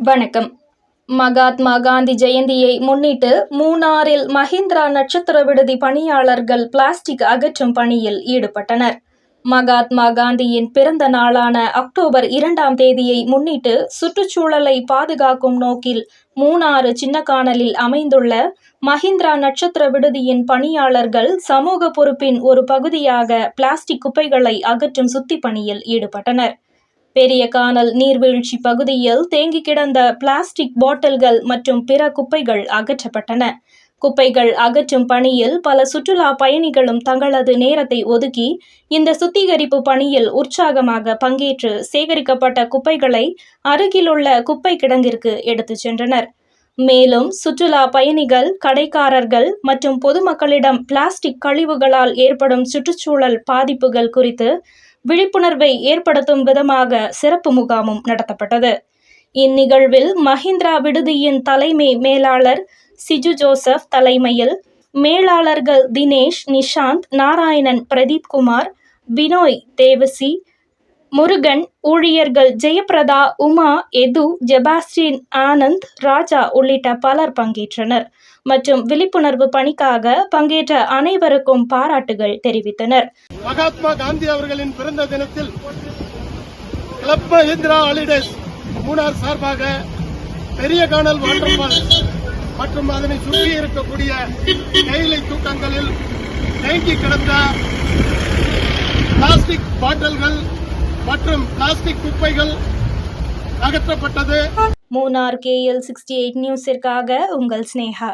வணக்கம். மகாத்மா காந்தி ஜெயந்தியை முன்னிட்டு மூணாறில் மஹிந்திரா நட்சத்திர விடுதி பணியாளர்கள் பிளாஸ்டிக் அகற்றும் பணியில் ஈடுபட்டனர். மகாத்மா காந்தியின் பிறந்த நாளான அக்டோபர் இரண்டாம் தேதியை முன்னிட்டு சுற்றுச்சூழலை பாதுகாக்கும் நோக்கில் மூணாறு சின்னக்கானலில் அமைந்துள்ள மஹிந்திரா நட்சத்திர விடுதியின் பணியாளர்கள் சமூக பொறுப்பின் ஒரு பகுதியாக பிளாஸ்டிக் குப்பைகளை அகற்றும் சுத்தி பணியில் ஈடுபட்டனர். பெரிய கானல் நீர்வீழ்ச்சி பகுதியில் தேங்கி கிடந்த பிளாஸ்டிக் பாட்டில்கள் மற்றும் பிற குப்பைகள் அகற்றப்பட்டன. குப்பைகள் அகற்றும் பணியில் பல சுற்றுலா பயணிகளும் தங்களது நேரத்தை ஒதுக்கி இந்த சுத்திகரிப்பு பணியில் உற்சாகமாக பங்கேற்று சேகரிக்கப்பட்ட குப்பைகளை அருகிலுள்ள குப்பை கிடங்கிற்கு எடுத்துச் சென்றனர். மேலும் சுற்றுலா பயணிகள் கடைக்காரர்கள் மற்றும் பொதுமக்களிடம் பிளாஸ்டிக் கழிவுகளால் ஏற்படும் சுற்றுச்சூழல் பாதிப்புகள் குறித்து விழிப்புணர்வை ஏற்படுத்தும் விதமாக சிறப்பு முகாமும் நடத்தப்பட்டது. இந்நிகழ்வில் மஹிந்திரா விடுதியின் தலைமை மேலாளர் சிஜு ஜோசப் தலைமையில் மேலாளர்கள் தினேஷ் நிஷாந்த் நாராயணன் பிரதீப் குமார் பினோய் தேவசி முருகன் ஊழியர்கள் ஜெயபிரதா உமா எது ஜெபாஸ்டின் ஆனந்த் ராஜா உள்ளிட்ட பலர் பங்கேற்றனர் மற்றும் விழிப்புணர்வு பணிக்காக பங்கேற்ற அனைவருக்கும் பாராட்டுகள் தெரிவித்தனர். மகாத்மா காந்தி அவர்களின் பிறந்த தினத்தில் கிளப் ஹாலிடேஸ் மூணார் சார்பாக பெரிய காணல் வாட்டர் மற்றும் அதனை சுற்றி இருக்கக்கூடிய கைலை தூக்கங்களில் தேங்கி கிடந்த பிளாஸ்டிக் பாட்டில்கள் மற்றும் பிளாஸ்டிக் குப்பைகள் அகற்றப்பட்டது. மூனார் கேஎல் சிக்ஸ்டி எயிட் நியூஸிற்காக உங்கள் ஸ்னேகா